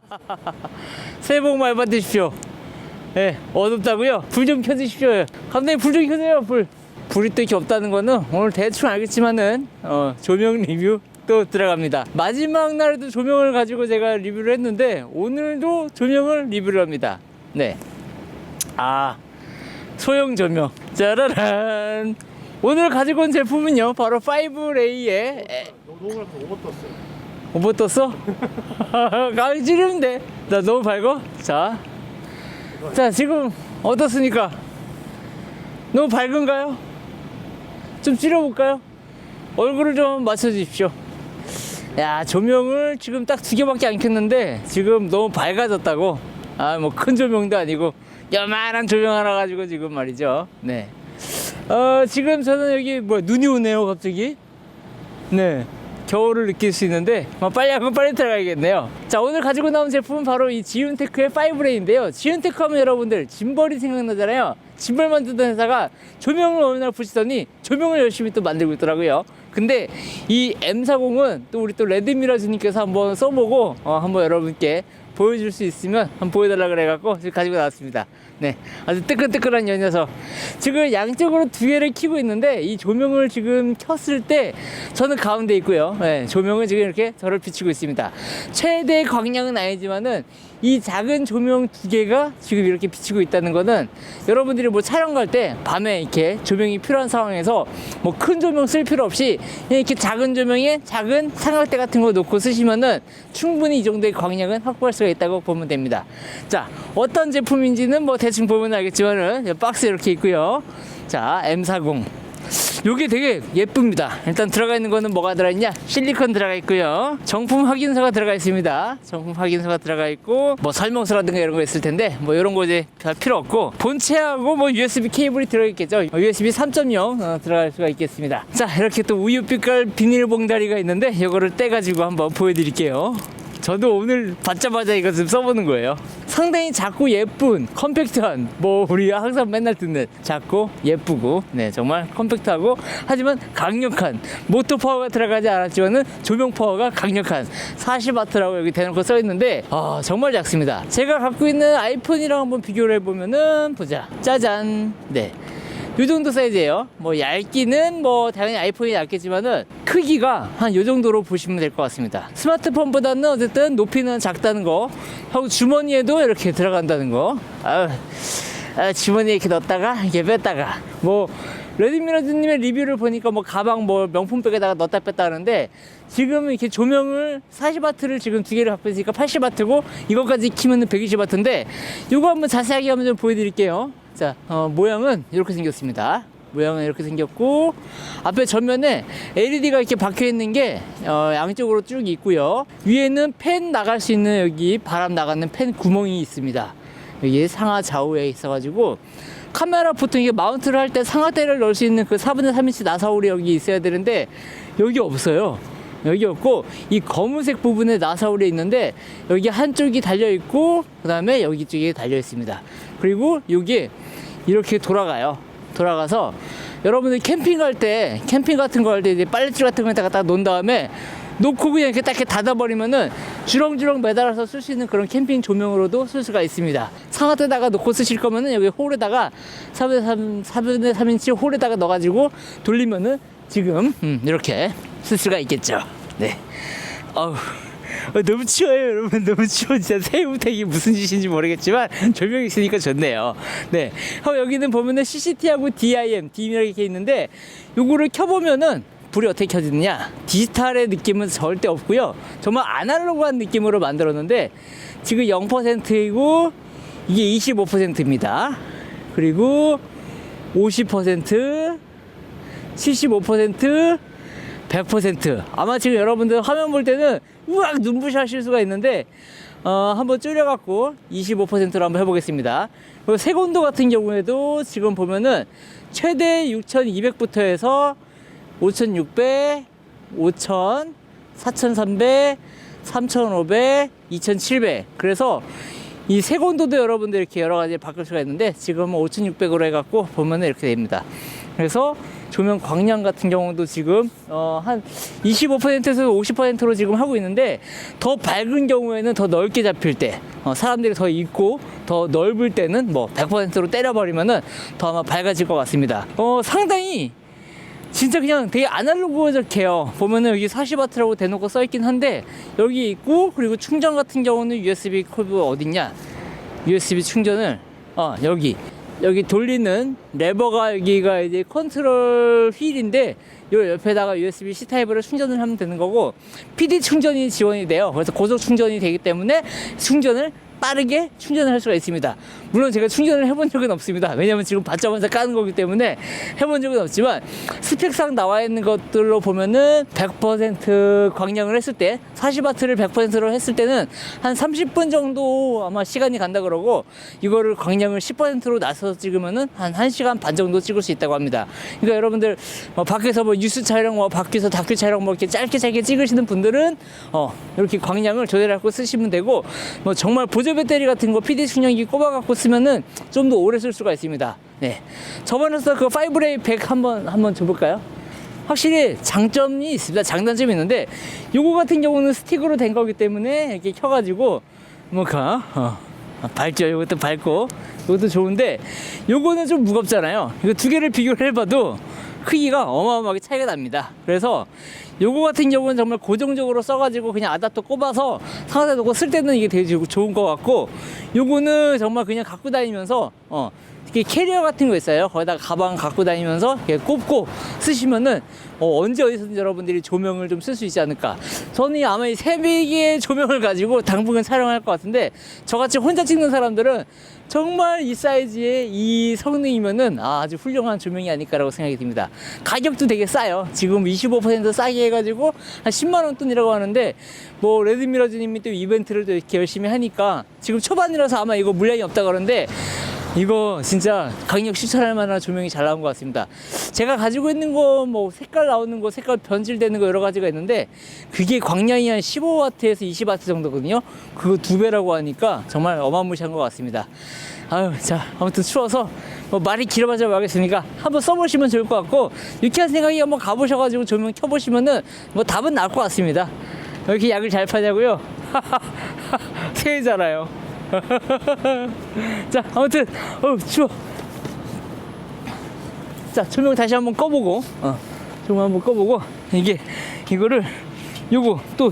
새해 복 많이 받으십시오. 예, 어둡다고요? 불 좀 켜주십시오. 감독님 불 좀 켜세요, 불. 불이 또 이렇게 없다는 거는 오늘 대충 알겠지만은, 어, 조명 리뷰 또 들어갑니다. 마지막 날에도 조명을 가지고 제가 리뷰를 했는데, 오늘도 조명을 리뷰를 합니다. 네. 아, 소형 조명. 짜라란. 오늘 가지고 온 제품은요, 바로 5레이의 노동을 오버 떴어요. 오버 떴어? 가기 찌르면 돼. 나 너무 밝어? 자. 자, 지금 어떻습니까? 너무 밝은가요? 좀 찌려볼까요? 얼굴을 좀 맞춰주십시오. 야, 조명을 지금 딱 두 개밖에 안 켰는데 지금 너무 밝아졌다고. 아, 뭐 큰 조명도 아니고 요만한 조명 하나 가지고 지금 말이죠. 네. 어, 지금 저는 여기 뭐 눈이 오네요, 갑자기. 네. 겨울을 느낄 수 있는데 뭐 빨리 하고 빨리 들어가야겠네요. 자 오늘 가지고 나온 제품은 바로 이 지윤테크의 5레인인데요. 지윤테크 하면 여러분들 짐벌이 생각나잖아요. 짐벌 만드던 회사가 조명을 어느 날 보시더니 조명을 열심히 또 만들고 있더라고요. 근데 이 M40은 또 우리 또 레드미러즈님께서 한번 써보고 어, 한번 여러분께 보여줄 수 있으면 한번 보여달라 그래갖고 지금 가지고 나왔습니다. 네, 아주 뜨끈뜨끈한 이 녀석. 지금 양쪽으로 두 개를 켜고 있는데 이 조명을 지금 켰을 때 저는 가운데 있고요. 네, 조명은 지금 이렇게 저를 비추고 있습니다. 최대 광량은 아니지만은 이 작은 조명 두 개가 지금 이렇게 비치고 있다는 거는 여러분들이 뭐 촬영 갈 때 밤에 이렇게 조명이 필요한 상황에서 뭐 큰 조명 쓸 필요 없이 그냥 이렇게 작은 조명에 작은 삼각대 같은 거 놓고 쓰시면은 충분히 이 정도의 광량은 확보할 수가 있다고 보면 됩니다. 자, 어떤 제품인지는 뭐 대충 보면 알겠지만은 박스 이렇게 있고요. 자, M40. 요게 되게 예쁩니다. 일단 들어가 있는 거는 뭐가 들어있냐? 실리콘 들어가 있고요. 정품 확인서가 들어가 있습니다. 정품 확인서가 들어가 있고 뭐 설명서라든가 이런 거 있을 텐데 뭐 이런 거 이제 별 필요 없고 본체하고 뭐 USB 케이블이 들어 있겠죠. USB 3.0 어, 들어갈 수가 있겠습니다. 자 이렇게 또 우유 빛깔 비닐 봉다리가 있는데 이거를 떼 가지고 한번 보여드릴게요. 저도 오늘 받자마자 이거 좀 써보는 거예요. 상당히 작고 예쁜 컴팩트한 뭐 우리 항상 맨날 듣는 작고 예쁘고 네 정말 컴팩트하고 하지만 강력한 모터 파워가 들어가지 않았지만은 조명 파워가 강력한 40와트라고 여기 대놓고 써 있는데 아 정말 작습니다. 제가 갖고 있는 아이폰이랑 한번 비교를 해보면은 보자 짜잔 네. 요 정도 사이즈예요. 뭐 얇기는 뭐 당연히 아이폰이 얇겠지만은 크기가 한 요 정도로 보시면 될 것 같습니다. 스마트폰보다는 어쨌든 높이는 작다는 거, 하고 주머니에도 이렇게 들어간다는 거. 아, 아, 주머니에 이렇게 넣었다가 이렇게 뺐다가 뭐 레드미러즈님의 리뷰를 보니까 뭐 가방 뭐 명품백에다가 넣었다 뺐다 하는데 지금 이렇게 조명을 40와트를 지금 두 개를 갖고 있으니까 80와트고 이거까지 키면은 120와트인데 이거 한번 자세하게 한번 좀 보여드릴게요. 자, 어, 모양은 이렇게 생겼습니다. 모양은 이렇게 생겼고 앞에 전면에 LED가 이렇게 박혀 있는 게 어, 양쪽으로 쭉 있고요. 위에는 팬 나갈 수 있는 여기 바람 나가는 팬 구멍이 있습니다. 여기 상하 좌우에 있어가지고 카메라 보통 이게 마운트를 할 때 상하대를 넣을 수 있는 그 4분의 3인치 나사울이 여기 있어야 되는데 여기 없어요. 여기 없고 이 검은색 부분에 나사울이 있는데 여기 한쪽이 달려 있고 그 다음에 여기 쪽에 달려 있습니다. 그리고 여기 이렇게 돌아가요. 돌아가서 여러분들 캠핑 갈 때 캠핑 같은 거 할 때 이제 빨래줄 같은 거에다가 딱 놓은 다음에 놓고 그냥 이렇게 딱 이렇게 닫아버리면은 주렁주렁 매달아서 쓸 수 있는 그런 캠핑 조명으로도 쓸 수가 있습니다. 상하대다가 놓고 쓰실 거면은 여기 홀에다가 4분의 3, 4분의 3인치 홀에다가 넣어가지고 돌리면은 지금 음, 이렇게 쓸 수가 있겠죠. 네. 어우. 어, 너무 추워요, 여러분. 너무 추워. 진짜 새해부터 이게 무슨 짓인지 모르겠지만 조명이 있으니까 좋네요. 네. 어, 여기는 보면은 CCT하고 DIM, DIM 이렇게 있는데 요거를 켜보면은 불이 어떻게 켜지느냐? 디지털의 느낌은 절대 없고요. 정말 아날로그한 느낌으로 만들었는데 지금 0%이고 이게 25%입니다. 그리고 50%, 75%, 100% 아마 지금 여러분들 화면 볼 때는 우악 눈부셔 하실 수가 있는데 어, 한번 줄여갖고 25%로 한번 해보겠습니다. 그리고 색온도 같은 경우에도 지금 보면은 최대 6200부터 해서 5600, 5000, 4300, 3500, 2700 그래서 이 색온도도 여러분들 이렇게 여러 가지 바꿀 수가 있는데 지금은 5600으로 해갖고 보면은 이렇게 됩니다. 그래서 조명 광량 같은 경우도 지금 어, 한 25%에서 50%로 지금 하고 있는데 더 밝은 경우에는 더 넓게 잡힐 때 어, 사람들이 더 있고 더 넓을 때는 뭐 100%로 때려버리면은 더 아마 밝아질 것 같습니다. 어, 상당히 진짜 그냥 되게 아날로그적해요. 보면은 여기 40W라고 대놓고 써있긴 한데 여기 있고 그리고 충전 같은 경우는 USB 콜브 어딨냐? USB 충전을 어 여기 여기 돌리는 레버가 여기가 이제 컨트롤 휠인데 요 옆에다가 USB C 타입으로 충전을 하면 되는 거고 PD 충전이 지원이 돼요. 그래서 고속 충전이 되기 때문에 충전을 빠르게 충전을 할 수가 있습니다. 물론 제가 충전을 해본 적은 없습니다. 왜냐면 지금 받자마자 까는 거기 때문에 해본 적은 없지만 스펙상 나와 있는 것들로 보면은 100% 광량을 했을 때 40와트를 100%로 했을 때는 한 30분 정도 아마 시간이 간다 그러고 이거를 광량을 10%로 나서서 찍으면은 한 1시간 반 정도 찍을 수 있다고 합니다. 그러니까 여러분들 뭐 밖에서 뭐 뉴스 촬영 뭐 밖에서 다큐 촬영 뭐 이렇게 짧게 짧게 찍으시는 분들은 어 이렇게 광량을 조절하고 쓰시면 되고 뭐 정말 보조 배터리 같은 거 PD 충전기 꼽아 갖고 쓰면은 좀 더 오래 쓸 수가 있습니다. 네. 저번에 써그 5레이 100 한번 한번 줘 볼까요? 확실히 장점이 있습니다. 장단점이 있는데 요거 같은 경우는 스틱으로 된 거기 때문에 이렇게 켜가지고 뭐가 어, 밝죠. 요것도 밝고 요것도 좋은데 요거는 좀 무겁잖아요. 이거 두 개를 비교를 해봐도 크기가 어마어마하게 차이가 납니다. 그래서 요거 같은 경우는 정말 고정적으로 써가지고 그냥 아답터 꼽아서 상자에 놓고 쓸 때는 이게 되게 좋은 것 같고 요거는 정말 그냥 갖고 다니면서 어 이렇게 캐리어 같은 거 있어요. 거기다가 가방 갖고 다니면서 이렇게 꼽고 쓰시면은 어, 언제 어디서든 여러분들이 조명을 좀 쓸 수 있지 않을까. 저는 아마 이 세 개의 조명을 가지고 당분간 촬영할 것 같은데 저같이 혼자 찍는 사람들은 정말 이 사이즈의 이 성능이면은 아, 아주 훌륭한 조명이 아닐까라고 생각이 듭니다. 가격도 되게 싸요. 지금 25% 싸게 해가지고 한 10만 원 돈이라고 하는데 뭐 레드미러즈님이 또 이벤트를 또 이렇게 열심히 하니까 지금 초반이라서 아마 이거 물량이 없다 그러는데 이거 진짜 강력 추천할 만한 조명이 잘 나온 것 같습니다. 제가 가지고 있는 거 뭐 색깔 나오는 거, 색깔 변질되는 거 여러 가지가 있는데 그게 광량이 한 15W에서 20W 정도거든요. 그거 두 배라고 하니까 정말 어마무시한 것 같습니다. 아유, 자, 아무튼 추워서 뭐 말이 길어봐야 말겠으니까 한번 써보시면 좋을 것 같고 유쾌한 생각이 한번 가보셔가지고 조명 켜보시면은 뭐 답은 나올 것 같습니다. 왜 이렇게 약을 잘 파냐고요? 새해잖아요. 자, 아무튼 어 추워. 자, 조명 다시 한번 꺼보고, 어, 조명 한번 꺼보고 이게 이거를 요거 또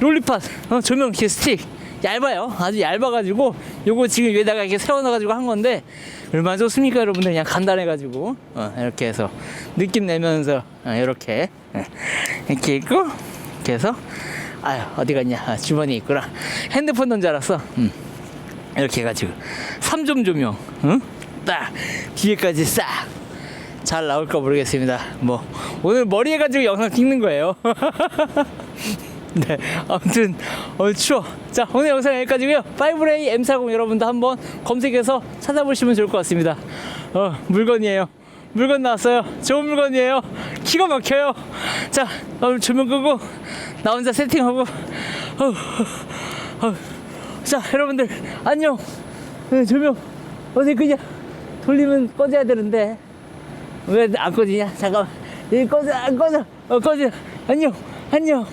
롤리팟 어, 조명 이렇게 스틱 얇아요. 아주 얇아가지고 요거 지금 위에다가 이렇게 세워놔가지고 한 건데 얼마나 좋습니까, 여러분들? 그냥 간단해가지고 어, 이렇게 해서 느낌 내면서 어, 이렇게 예, 이렇게 있고 이렇게 해서 아유 어디 갔냐 아, 주머니에 있구나 핸드폰 넣은 줄 알았어. 음. 이렇게 해가지고 3점 조명 응? 딱 뒤에까지 싹 잘 나올까 모르겠습니다. 뭐 오늘 머리 해가지고 영상 찍는 거예요. 네 아무튼 어 추워. 자 오늘 영상 여기까지고요. 5ray M40 여러분도 한번 검색해서 찾아보시면 좋을 것 같습니다. 어 물건이에요. 물건 나왔어요. 좋은 물건이에요. 기가 막혀요. 자 오늘 조명 끄고 나 혼자 세팅하고 어, 어, 어. 자 여러분들 안녕. 네, 조명. 어디 그냥 돌리면 꺼져야 되는데. 왜 안 꺼지냐? 잠깐만. 이 꺼져 안 꺼져. 어 꺼져. 안녕. 안녕